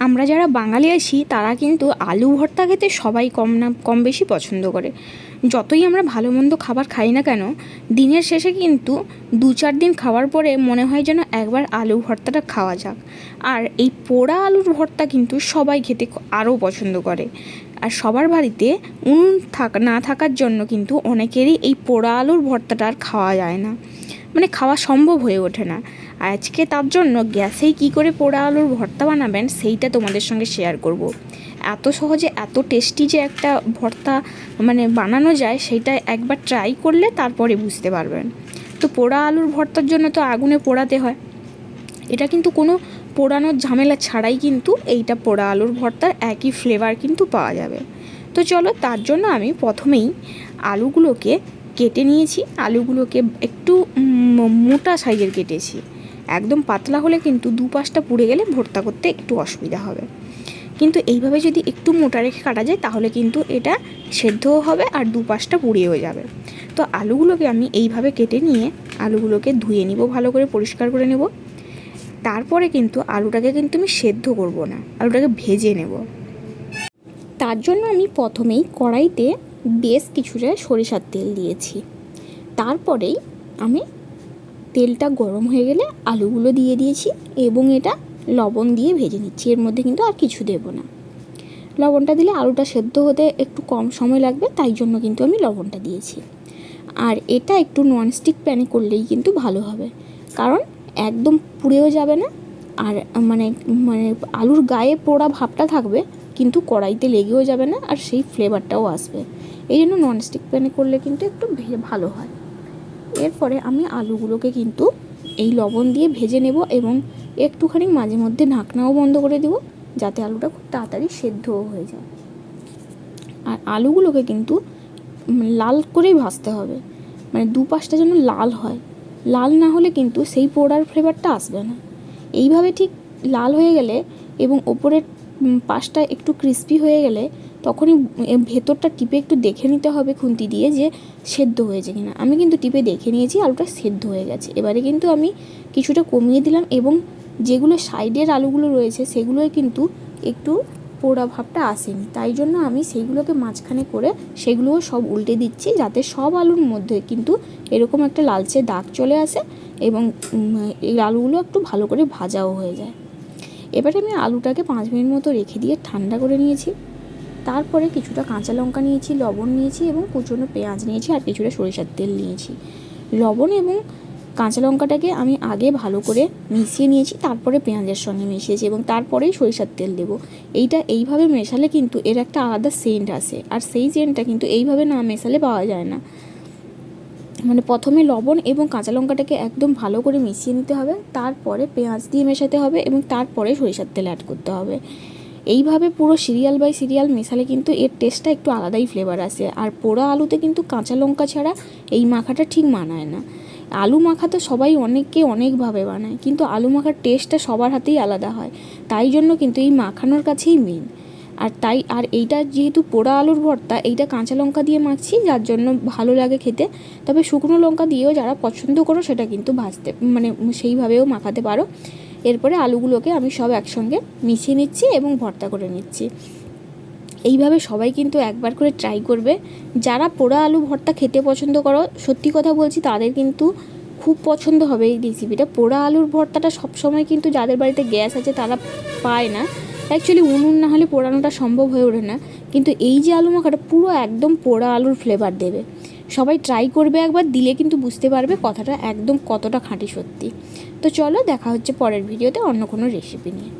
আমরা যারা বাঙালি আছি, তারা কিন্তু আলু ভর্তা খেতে সবাই কম না, কম বেশি পছন্দ করে। যতই আমরা ভালো মন্দ খাবার খাই না কেন, দিনের শেষে কিন্তু দু চার দিন খাওয়ার পরে মনে হয় যেন একবার আলু ভর্তাটা খাওয়া যাক। আর এই পোড়া আলুর ভর্তা কিন্তু সবাই খেতে আরও পছন্দ করে। আর সবার বাড়িতে উনুন থাক, না থাকার জন্য কিন্তু অনেকেরই এই পোড়া আলুর ভর্তাটা আর খাওয়া যায় না। মানে খাওয়া সম্ভব হয়ে ওঠে না। আজকে তার জন্য গ্যাসেই কী করে পোড়া আলুর ভর্তা বানাবেন সেইটা তোমাদের সঙ্গে শেয়ার করব। এত সহজে এত টেস্টি যে একটা ভর্তা মানে বানানো যায় সেইটা একবার ট্রাই করলে তারপরে বুঝতে পারবেন। তো পোড়া আলুর ভর্তার জন্য তো আগুনে পোড়াতে হয়। এটা কিন্তু কোনো পোড়ানোর ঝামেলা ছাড়াই কিন্তু এইটা পোড়া আলুর ভর্তার একই ফ্লেভার কিন্তু পাওয়া যাবে। তো চলো তার জন্য আমি প্রথমেই আলুগুলোকে কেটে নিয়েছি, আলুগুলোকে একটু মোটা সাইজের কেটেছি। একদম পাতলা হলে কিন্তু দু পাশটা পুড়ে গেলে ভর্তা করতে একটু অসুবিধা হবে। কিন্তু এইভাবে যদি একটু মোটা রেখে কাটা যায়, তাহলে কিন্তু এটা সেদ্ধও হবে আর দু পাশটা পুড়িয়েও যাবে। তো আলুগুলোকে আমি এইভাবে কেটে নিয়ে আলুগুলোকে ধুয়ে নিব, ভালো করে পরিষ্কার করে নেব। তারপরে কিন্তু আলুটাকে কিন্তু আমি সেদ্ধ করব না, আলুটাকে ভেজে নেব। তার জন্য আমি প্রথমেই কড়াইতে বেশ কিছুটা সরিষার তেল দিয়েছি। তারপরেই আমি তেলটা গরম হয়ে গেলে আলুগুলো দিয়ে দিয়েছি এবং এটা লবণ দিয়ে ভেজে নিচ্ছি। এর মধ্যে কিন্তু আর কিছু দেব না। লবণটা দিলে আলুটা সেদ্ধ হতে একটু কম সময় লাগবে, তাই জন্য কিন্তু আমি লবণটা দিয়েছি। আর এটা একটু ননস্টিক প্যানে করলেই কিন্তু ভালো হবে। কারণ একদম পুড়েও যাবে না। আর মানে মানে আলুর গায়ে পোড়া ভাবটা থাকবে, কিন্তু কড়াইতে লেগেও যাবে না আর সেই ফ্লেভারটাও আসবে। এই জন্য ননস্টিক প্যানে করলে কিন্তু একটু ভালো হয়। এরপরে আমি আলুগুলোকে কিন্তু এই লবণ দিয়ে ভেজে নেব এবং একটুখানি মাঝে মধ্যে ঢাকনাও বন্ধ করে দেব যাতে আলুটা খুব তাড়াতাড়ি সেদ্ধও হয়ে যায়। আর আলুগুলোকে কিন্তু লাল করেই ভাজতে হবে। মানে দু পাশটা যেন লাল হয়। লাল না হলে কিন্তু সেই পোড়ার ফ্লেভারটা আসবে না। এইভাবে ঠিক লাল হয়ে গেলে এবং ওপরের পাশটা একটু ক্রিস্পি হয়ে গেলে তখনই ভেতরটা টিপে একটু দেখে নিতে হবে খুন্তি দিয়ে যে সেদ্ধ হয়েছে কিনা। আমি কিন্তু টিপে দেখে নিয়েছি, আলুটা সেদ্ধ হয়ে গেছে। এবারে কিন্তু আমি কিছুটা কমিয়ে দিলাম এবং যেগুলো সাইডের আলুগুলো রয়েছে সেগুলোয় কিন্তু একটু পোড়া ভাবটা আসেনি। তাই জন্য আমি সেইগুলোকে মাঝখানে করে সেগুলোও সব উল্টে দিচ্ছি যাতে সব আলুর মধ্যে কিন্তু এরকম একটা লালচে দাগ চলে আসে এবং এই আলুগুলো একটু ভালো করে ভাজাও হয়ে যায়। এবারে আমি আলুটাকে পাঁচ মিনিট মতো রেখে দিয়ে ঠান্ডা করে নিয়েছি। তারপরে কিছুটা কাঁচা লঙ্কা নিয়েছি, লবণ নিয়েছি এবং কুচনো পেঁয়াজ নিয়েছি আর কিছুটা সরিষার তেল নিয়েছি। লবণ এবং কাঁচা লঙ্কাটাকে আমি আগে ভালো করে মিশিয়ে নিয়েছি, তারপরে পেঁয়াজের সঙ্গে মিশিয়েছি এবং তারপরেই সরিষার তেল দেবো। এইটা এইভাবে মেশালে কিন্তু এর একটা আলাদা সেন্ট আসে আর সেই সেন্টটা কিন্তু এইভাবে না মেশালে পাওয়া যায় না। মানে প্রথমে লবণ এবং কাঁচা লঙ্কাটাকে একদম ভালো করে মিশিয়ে নিতে হবে, তারপরে পেঁয়াজ দিয়ে মেশাতে হবে এবং তারপরে সরিষার তেল অ্যাড করতে হবে। এইভাবে পুরো সিরিয়াল বাই সিরিয়াল মেশালে কিন্তু এর টেস্টটা একটু আলাদাই ফ্লেভার আসে। আর পোড়া আলুতে কিন্তু কাঁচা লঙ্কা ছাড়া এই মাখাটা ঠিক মানায় না। আলু মাখা তো সবাই অনেককে অনেকভাবে বানায়, কিন্তু আলু মাখার টেস্টটা সবার হাতেই আলাদা হয়। তাই জন্য কিন্তু এই মাখানোর কাছেই মেন আর তাই, আর এইটা যেহেতু পোড়া আলুর ভর্তা, এইটা কাঁচা লঙ্কা দিয়ে মাখছি, যার জন্য ভালো লাগে খেতে। তবে শুকনো লঙ্কা দিয়েও যারা পছন্দ করো, সেটা কিন্তু ভাজতে মানে সেইভাবেও মাখাতে পারো। এরপরে আলুগুলোকে আমি সব একসঙ্গে মিশিয়ে নিচ্ছি এবং ভর্তা করে নিচ্ছি। এইভাবে সবাই কিন্তু একবার করে ট্রাই করবে। যারা পোড়া আলু ভর্তা খেতে পছন্দ করো, সত্যি কথা বলছি তাদের কিন্তু খুব পছন্দ হবে এই রেসিপিটা পোড়া আলুর ভর্তাটা সবসময় কিন্তু যাদের বাড়িতে গ্যাস আছে তারা পায় না। অ্যাকচুয়ালি উনুন না হলে পোড়ানোটা সম্ভব হয়ে ওঠে না। কিন্তু এই যে আলু মাখাটা পুরো একদম পোড়া আলুর ফ্লেভার দেবে। সবাই ট্রাই করবে একবার, দিলে কিন্তু বুঝতে পারবে কথাটা একদম কতটা খাঁটি সত্যি। তো চলো দেখা হচ্ছে পরের ভিডিওতে অন্য কোনো রেসিপি নিয়ে।